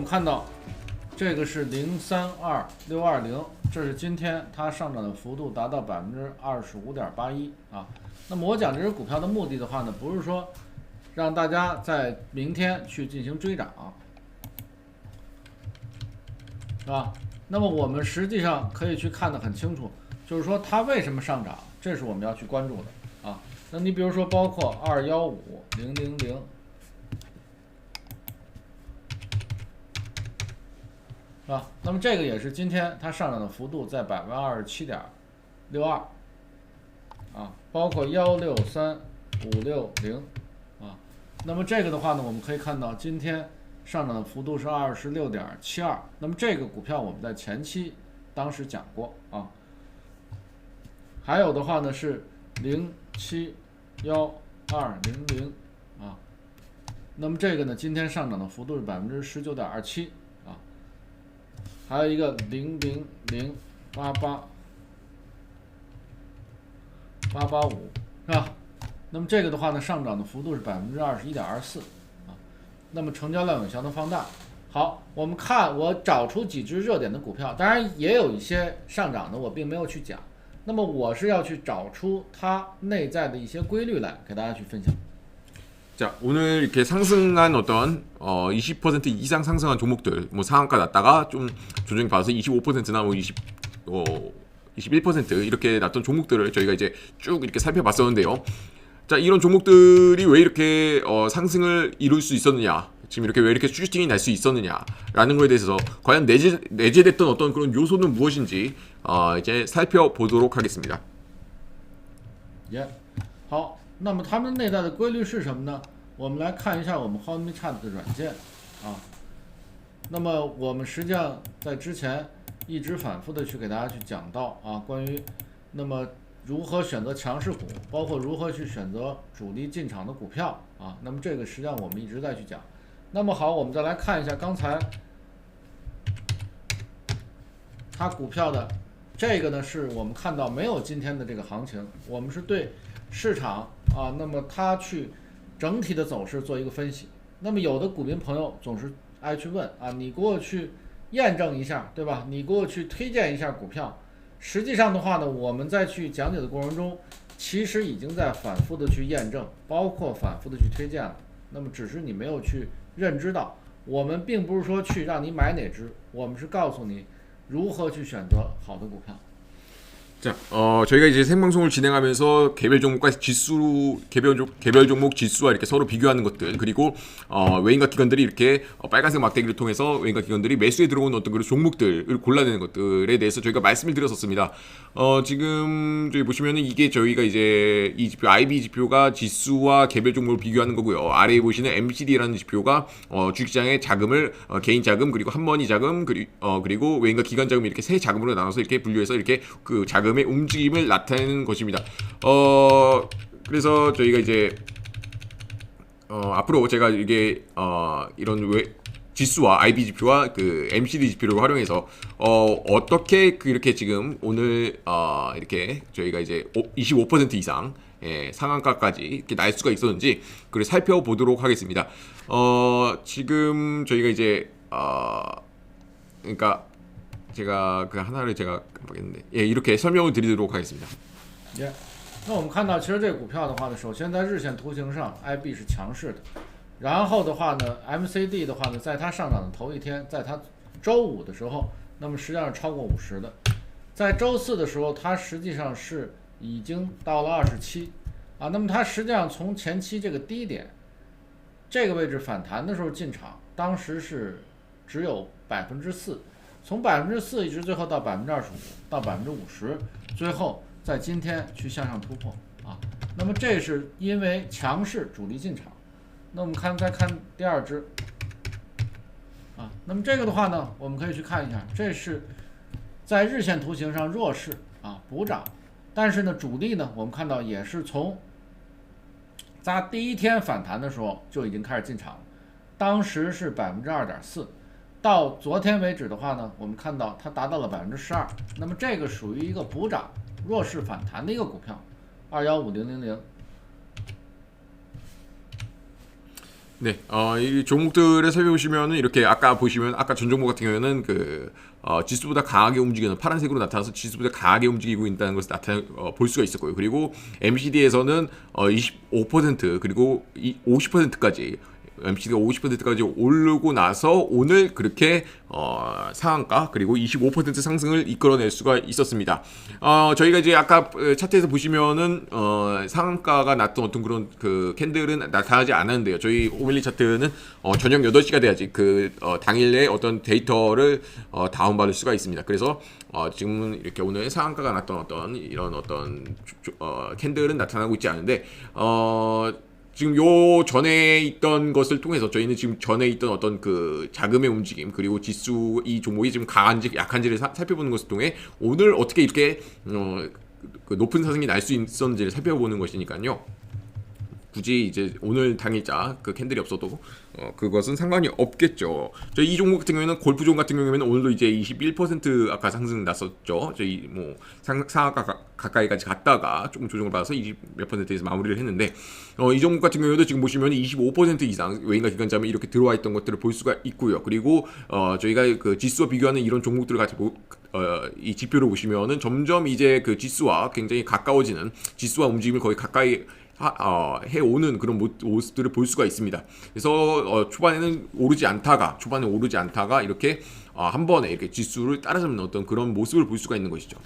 我们看到这个是零三二六二零，这是今天它上涨的幅度达到百分之二十五点八一啊。那么我讲这只股票的目的的话呢，不是说让大家在明天去进行追涨，是吧？那么我们实际上可以去看得很清楚，就是说它为什么上涨，这是我们要去关注的啊。那你比如说，包括二幺五零零零。啊？那么这个也是今天它上涨的幅度在百分之二十七点六二，啊，包括幺六三五六零，啊，那么这个的话呢，我们可以看到今天上涨的幅度是二十六点七二。那么这个股票我们在前期当时讲过啊，还有的话呢是零七幺二零零啊，那么这个呢今天上涨的幅度是百分之十九点二七。还有一个零零零八八八八五是吧？那么这个的话呢，上涨的幅度是百分之二十一点二四啊。那么成交量有相当放大。好，我们看我找出几只热点的股票，当然也有一些上涨的，我并没有去讲。那么我是要去找出它内在的一些规律来，给大家去分享。 자, 오늘 이렇게 상승한 어떤 어, 20% 이상 상승한 종목들, 뭐 상한가 났다가 좀 조정이 받아서 25%나 뭐 20, 어, 21% 이렇게 났던 종목들을 저희가 이제 쭉 이렇게 살펴봤었는데요. 자, 이런 종목들이 왜 이렇게 어, 상승을 이룰 수 있었느냐, 지금 이렇게 왜 이렇게 슈팅이 날 수 있었느냐라는 거에 대해서 과연 내재, 내재됐던 어떤 그런 요소는 무엇인지 어, 이제 살펴보도록 하겠습니다. 耶、好，那么它们内在的规律是什么呢？我们来看一下我们 HomeChat 的软件啊。那么我们实际上在之前一直反复的去给大家去讲到啊，关于那么如何选择强势股，包括如何去选择主力进场的股票啊。那么这个实际上我们一直在去讲。那么好，我们再来看一下刚才它股票的这个呢，是我们看到没有今天的这个行情，我们是对市场啊，那么它去整体的走势做一个分析。那么有的股民朋友总是爱去问啊，你给我去验证一下，对吧？你给我去推荐一下股票。实际上的话呢，我们在去讲解的过程中，其实已经在反复的去验证，包括反复的去推荐了。那么只是你没有去认知到，我们并不是说去让你买哪只，我们是告诉你如何去选择好的股票。 자, 어, 저희가 이제 생방송을 진행하면서 개별 종목과 지수, 개별, 종- 개별 종목 지수와 이렇게 서로 비교하는 것들, 그리고, 어, 외인과 기관들이 이렇게 어, 빨간색 막대기를 통해서 외인과 기관들이 매수에 들어온 어떤 그런 종목들을 골라내는 것들에 대해서 저희가 말씀을 드렸었습니다. 어, 지금 저기 보시면은 이게 저희가 이제 이 지표, IB 지표가 지수와 개별 종목을 비교하는 거고요. 아래에 보시는 MCD라는 지표가 어, 주식시장의 자금을 어, 개인 자금 그리고 한머니 자금 그리, 어, 그리고 외인과 기관 자금 이렇게 세 자금으로 나눠서 이렇게 분류해서 이렇게 그 자금 의 움직임을 나타내는 것입니다. 어 그래서 저희가 이제 어 앞으로 제가 이게 어 이런 왜 지수와 IB 지표와 그 MCD 지표를 활용해서 어 어떻게 그 이렇게 지금 오늘 어 이렇게 저희가 이제 25% 이상 예, 상한가까지 이렇게 날 수가 있었는지 그를 살펴보도록 하겠습니다. 어 지금 저희가 이제 어 그러니까 제가 그 하나를 제가 깜빡했는데 예 이렇게 설명을 드리도록 하겠습니다. 耶、那我们看到，其实这个股票的话呢，首先在日线图形上，IB 是强势的，然后的话呢，MCD 的话呢，在它上涨的头一天，在它周五的时候，那么实际上是超过五十的，在周四的时候，它实际上是已经到了二十七，啊，那么它实际上从前期这个低点这个位置反弹的时候进场，当时是只有百分之四， 从百分之四一直最后到百分之二十五，到百分之五十，最后在今天去向上突破啊。那么这是因为强势主力进场。那我们看再看第二只啊，那么这个的话呢，我们可以去看一下，这是在日线图形上弱势啊补涨，但是呢主力呢，我们看到也是从它第一天反弹的时候就已经开始进场了，当时是百分之二点四。到昨天为止的话呢，我们看到它达到了百分之十二，那么这个属于一个补涨、弱势反弹的一个股票，二幺五零零零。 네, 어, 이 종목들을 살펴보시면은 이렇게 아까 보시면 아까 전 종목 같은 경우에는 그 어, 지수보다 강하게 움직이는 파란색으로 나타나서 지수보다 강하게 움직이고 있다는 것을 나타 어, 볼 수가 있었고요. 그리고 MCD에서는 어, 25% 그리고 이 50%까지 MCD가 50%까지 오르고 나서 오늘 그렇게 어, 상한가 그리고 25% 상승을 이끌어낼 수가 있었습니다. 어, 저희가 이제 아까 어, 차트에서 보시면은 어, 상한가가 났던 어떤 그런 그 캔들은 나타나지 않았는데요. 저희 오밀리 차트는 어, 저녁 8시가 돼야지 그 어, 당일에 어떤 데이터를 어, 다운받을 수가 있습니다. 그래서 어, 지금은 이렇게 오늘 상한가가 났던 어떤 이런 어떤 어, 캔들은 나타나고 있지 않은데 어, 지금 요 전에 있던 것을 통해서 저희는 지금 전에 있던 어떤 그 자금의 움직임 그리고 지수 이 종목이 지금 강한지 약한지를 사- 살펴보는 것을 통해 오늘 어떻게 이렇게 어, 그 높은 상승이 날 수 있었는지를 살펴보는 것이니까요. 굳이 이제 오늘 당일자 그 캔들이 없어도 어, 그것은 상관이 없겠죠. 저희 이 종목 같은 경우에는 골프종 같은 경우에는 오늘도 이제 21% 아까 상승 났었죠. 저희 뭐 상, 상하가 가- 가까이까지 갔다가 조금 조정을 받아서 20몇 퍼센트에서 마무리를 했는데 어, 이 종목 같은 경우에도 지금 보시면 25% 이상 외인과 기관자면 이렇게 들어와 있던 것들을 볼 수가 있고요. 그리고 어, 저희가 그 지수와 비교하는 이런 종목들을 같이 보, 어, 이 지표를 보시면은 점점 이제 그 지수와 굉장히 가까워지는 지수와 움직임을 거의 가까이 하, 어, 해오는 그런 모, 모습들을 볼 수가 있습니다. 그래서 어, 초반에는 오르지 않다가 초반에 오르지 않다가 이렇게 어, 한 번에 이렇게 지수를 따라잡는 어떤 그런 모습을 볼 수가 있는 것이죠.